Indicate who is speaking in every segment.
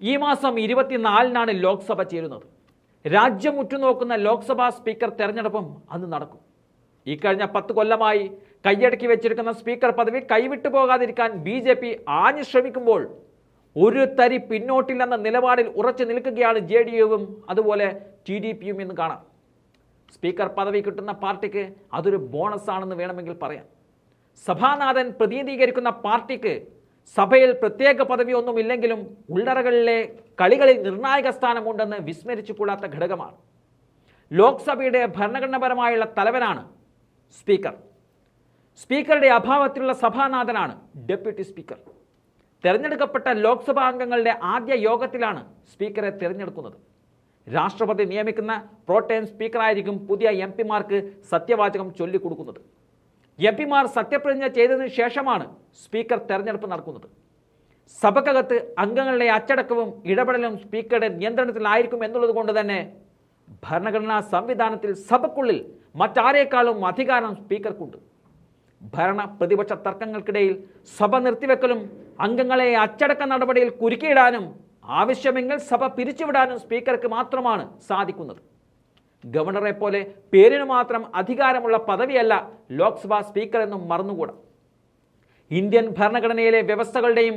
Speaker 1: ഈ മാസം ഇരുപത്തിനാലിനാണ് ലോക്സഭ ചേരുന്നത്. രാജ്യം ഉറ്റുനോക്കുന്ന ലോക്സഭാ സ്പീക്കർ തെരഞ്ഞെടുപ്പും അന്ന് നടക്കും. ഇക്കഴിഞ്ഞ പത്ത് കൊല്ലമായി കൈയടക്കി വെച്ചിരിക്കുന്ന സ്പീക്കർ പദവി കൈവിട്ടു പോകാതിരിക്കാൻ ബി ജെ പി ആഞ്ഞു ശ്രമിക്കുമ്പോൾ ഒരു തരി പിന്നോട്ടില്ലെന്ന നിലപാടിൽ ഉറച്ചു നിൽക്കുകയാണ് ജെ ഡി യുവും അതുപോലെ ടി ഡി പിയും എന്ന് കാണാം. സ്പീക്കർ പദവി കിട്ടുന്ന പാർട്ടിക്ക് അതൊരു ബോണസ് ആണെന്ന് വേണമെങ്കിൽ പറയാം. സഭാനാഥൻ പ്രതിനിധീകരിക്കുന്ന പാർട്ടിക്ക് സഭയിൽ പ്രത്യേക പദവിയൊന്നുമില്ലെങ്കിലും ഉള്ളറകളിലെ കളികളിൽ നിർണായക സ്ഥാനമുണ്ടെന്ന് വിസ്മരിച്ചു കൂടാത്ത ഘടകമാണ്. ലോക്സഭയുടെ ഭരണഘടനാപരമായുള്ള തലവനാണ് സ്പീക്കർ. സ്പീക്കറുടെ അഭാവത്തിലുള്ള സഭാനാഥനാണ് ഡെപ്യൂട്ടി സ്പീക്കർ. തിരഞ്ഞെടുക്കപ്പെട്ട ലോക്സഭാ അംഗങ്ങളുടെ ആദ്യ യോഗത്തിലാണ് സ്പീക്കറെ തിരഞ്ഞെടുക്കുന്നത്. രാഷ്ട്രപതി നിയമിക്കുന്ന പ്രോട്ടേം സ്പീക്കറായിരിക്കും പുതിയ എം പിമാർക്ക് സത്യവാചകം ചൊല്ലിക്കൊടുക്കുന്നത്. എം പിമാർ സത്യപ്രതിജ്ഞ ചെയ്തതിനു ശേഷമാണ് സ്പീക്കർ തെരഞ്ഞെടുപ്പ് നടക്കുന്നത്. സഭക്കകത്ത് അംഗങ്ങളുടെ അച്ചടക്കവും ഇടപെടലും സ്പീക്കറുടെ നിയന്ത്രണത്തിലായിരിക്കും എന്നുള്ളത് കൊണ്ട് തന്നെ ഭരണഘടനാ സംവിധാനത്തിൽ സഭയ്ക്കുള്ളിൽ മറ്റാരേക്കാളും അധികാരം സ്പീക്കർക്കുണ്ട്. ഭരണ പ്രതിപക്ഷ തർക്കങ്ങൾക്കിടയിൽ സഭ നിർത്തിവെക്കലും അംഗങ്ങളെ അച്ചടക്ക നടപടിയിൽ കുരുക്കിയിടാനും ആവശ്യമെങ്കിൽ സഭ പിരിച്ചുവിടാനും സ്പീക്കർക്ക് മാത്രമാണ് സാധിക്കുന്നത്. ഗവർണറെ പോലെ പേരിന് മാത്രം അധികാരമുള്ള പദവിയല്ല ലോക്സഭാ സ്പീക്കർ എന്നും മറന്നുകൂടാ. ഇന്ത്യൻ ഭരണഘടനയിലെ വ്യവസ്ഥകളുടെയും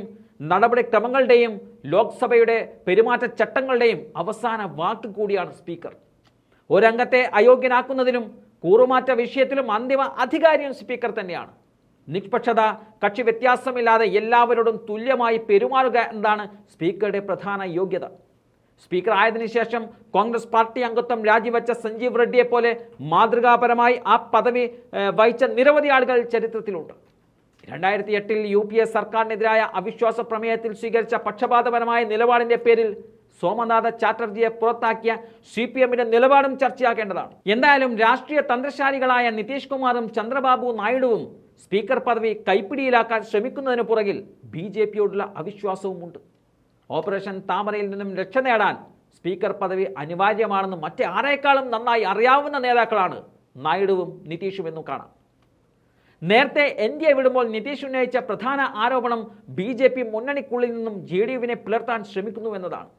Speaker 1: നടപടിക്രമങ്ങളുടെയും ലോക്സഭയുടെ പെരുമാറ്റച്ചട്ടങ്ങളുടെയും അവസാന വാക്ക് കൂടിയാണ് സ്പീക്കർ. ഒരംഗത്തെ അയോഗ്യനാക്കുന്നതിനും കൂറുമാറ്റ വിഷയത്തിലും അന്തിമ അധികാരിയും സ്പീക്കർ തന്നെയാണ്. നിഷ്പക്ഷത കക്ഷി വ്യത്യാസമില്ലാതെ എല്ലാവരോടും തുല്യമായി പെരുമാറുക എന്നതാണ് സ്പീക്കറുടെ പ്രധാന യോഗ്യത. സ്പീക്കർ ആയതിനു ശേഷം കോൺഗ്രസ് പാർട്ടി അംഗത്വം രാജിവെച്ച സഞ്ജീവ് റെഡ്ഡിയെ പോലെ മാതൃകാപരമായി ആ പദവി വഹിച്ച നിരവധി ആളുകൾ ചരിത്രത്തിലുണ്ട്. രണ്ടായിരത്തി എട്ടിൽ യു പി എ സർക്കാരിനെതിരായ അവിശ്വാസ പ്രമേയത്തിൽ സ്വീകരിച്ച പക്ഷപാതപരമായ നിലപാടിന്റെ പേരിൽ സോമനാഥ ചാറ്റർജിയെ പുറത്താക്കിയ സി പി എമ്മിന്റെ നിലപാടും ചർച്ചയാക്കേണ്ടതാണ്. എന്തായാലും രാഷ്ട്രീയ തന്ത്രശാലികളായ നിതീഷ് കുമാറും ചന്ദ്രബാബു നായിഡുവും സ്പീക്കർ പദവി കൈപ്പിടിയിലാക്കാൻ ശ്രമിക്കുന്നതിന് പുറകിൽ ബി ജെ പിയോടുള്ള അവിശ്വാസവുമുണ്ട്. ഓപ്പറേഷൻ താമരയിൽ നിന്നും രക്ഷ നേടാൻ സ്പീക്കർ പദവി അനിവാര്യമാണെന്ന് മറ്റേ ആരേക്കാളും നന്നായി അറിയാവുന്ന നേതാക്കളാണ് നായിഡുവും നിതീഷും എന്നും കാണാം. നേരത്തെ എൻ ഡി എ വിടുമ്പോൾ നിതീഷ് ഉന്നയിച്ച പ്രധാന ആരോപണം ബി ജെ പി മുന്നണിക്കുള്ളിൽ നിന്നും ജെ ഡി യുവിനെ പിളർത്താൻ ശ്രമിക്കുന്നു എന്നതാണ്.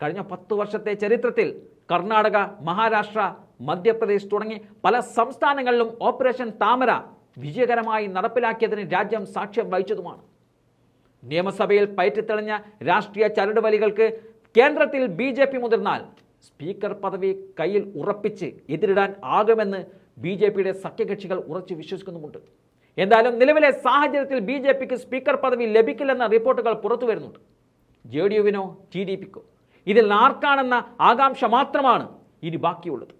Speaker 1: കഴിഞ്ഞ പത്ത് വർഷത്തെ ചരിത്രത്തിൽ കർണാടക മഹാരാഷ്ട്ര മധ്യപ്രദേശ് തുടങ്ങി പല സംസ്ഥാനങ്ങളിലും ഓപ്പറേഷൻ താമര വിജയകരമായി നടപ്പിലാക്കിയതിന് രാജ്യം സാക്ഷ്യം വഹിച്ചതുമാണ്. നിയമസഭയിൽ പയറ്റിത്തെളിഞ്ഞ രാഷ്ട്രീയ ചരടുവലികൾക്ക് കേന്ദ്രത്തിൽ ബി ജെ പി മുതിർന്നാൽ സ്പീക്കർ പദവി കയ്യിൽ ഉറപ്പിച്ച് എതിരിടാൻ ആകുമെന്ന് ബി ജെ പിയുടെ സഖ്യകക്ഷികൾ ഉറച്ചു വിശ്വസിക്കുന്നുമുണ്ട്. എന്തായാലും നിലവിലെ സാഹചര്യത്തിൽ ബി ജെ പിക്ക് സ്പീക്കർ പദവി ലഭിക്കില്ലെന്ന റിപ്പോർട്ടുകൾ പുറത്തു വരുന്നുണ്ട്. ജെ ഡി യുവിനോ ടി ഡി പിക്കോ? ഇതിൽ ആർക്കാണെന്ന ആകാംക്ഷ മാത്രമാണ് ഇനി ബാക്കിയുള്ളത്.